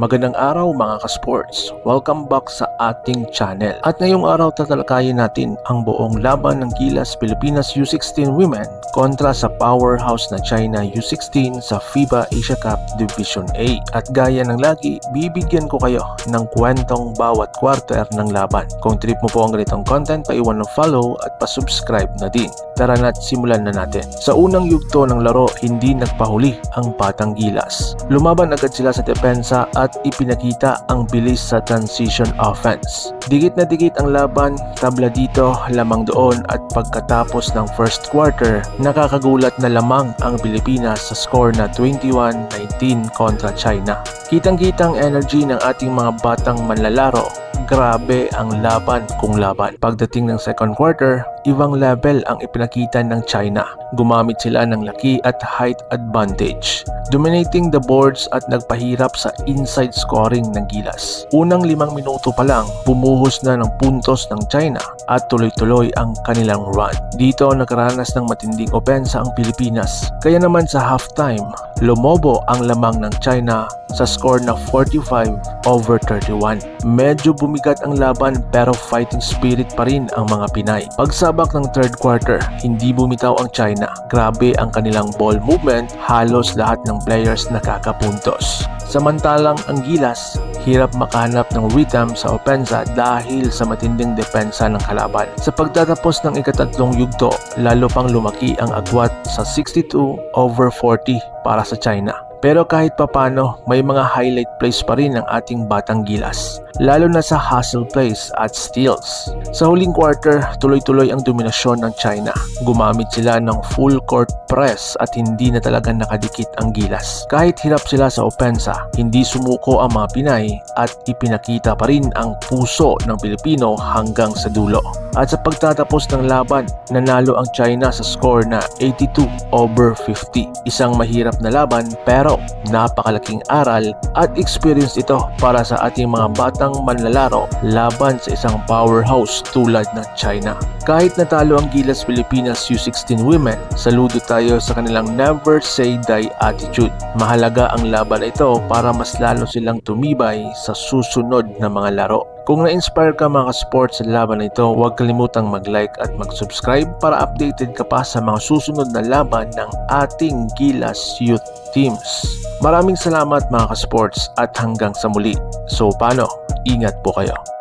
Magandang araw mga ka-sports. Welcome back sa ating channel. At ngayong araw tatalakayin natin ang buong laban ng Gilas Pilipinas U16 Women kontra sa powerhouse na China U16 sa FIBA Asia Cup Division A. At gaya ng lagi, bibigyan ko kayo ng kwentong bawat quarter ng laban. Kung trip mo po ang ganitong content, paiwan ng follow at pa-subscribe na din. Tara na't simulan na natin. Sa unang yugto ng laro, hindi nagpahuli ang Batang Gilas. Lumaban agad sila sa depensa at ipinakita ang bilis sa transition offense. Dikit na dikit ang laban, tabla dito, lamang doon at pagkatapos ng first quarter, nakakagulat na lamang ang Pilipinas sa score na 21-19 kontra China. Kitang-kitang energy ng ating mga batang manlalaro grabe ang laban kung laban. Pagdating ng second quarter, ibang level ang ipinakita ng China. Gumamit sila ng laki at height advantage. Dominating the boards at nagpahirap sa inside scoring ng Gilas. Unang limang minuto pa lang, bumuhos na ng puntos ng China at tuloy-tuloy ang kanilang run. Dito nakaranas ng matinding opensa ang Pilipinas. Kaya naman sa halftime, lumobo ang lamang ng China sa score na 45 over 31. Medyo bumigat ang laban pero fighting spirit pa rin ang mga Pinay. Pagsabak ng third quarter, hindi bumitaw ang China. Grabe ang kanilang ball movement, halos lahat ng players nakakapuntos. Samantalang ang Gilas, hirap makahanap ng rhythm sa opensa dahil sa matinding depensa ng kalaban. Sa pagtatapos ng ikatatlong yugto, lalo pang lumaki ang agwat sa 62 over 40 para sa China. Pero kahit papano, may mga highlight plays pa rin ang ating batang gilas, lalo na sa hustle plays at steals. Sa huling quarter, tuloy-tuloy ang dominasyon ng China. Gumamit sila ng full court press at hindi na talaga nakadikit ang gilas. Kahit hirap sila sa opensa, hindi sumuko ang mga Pinay at ipinakita pa rin ang puso ng Pilipino hanggang sa dulo. At sa pagtatapos ng laban, nanalo ang China sa score na 82 over 50. Isang mahirap na laban pero napakalaking aral at experience ito para sa ating mga batang manlalaro laban sa isang powerhouse tulad ng China. Kahit natalo ang Gilas Pilipinas U16 Women, saludo tayo sa kanilang never say die attitude. Mahalaga ang laban ito para mas lalo silang tumibay sa susunod na mga laro. Kung na-inspire ka mga sports sa laban na ito, huwag kalimutang mag-like at mag-subscribe para updated ka pa sa mga susunod na laban ng ating Gilas Youth Teams. Maraming salamat mga ka-sports at hanggang sa muli. So paano? Ingat po kayo.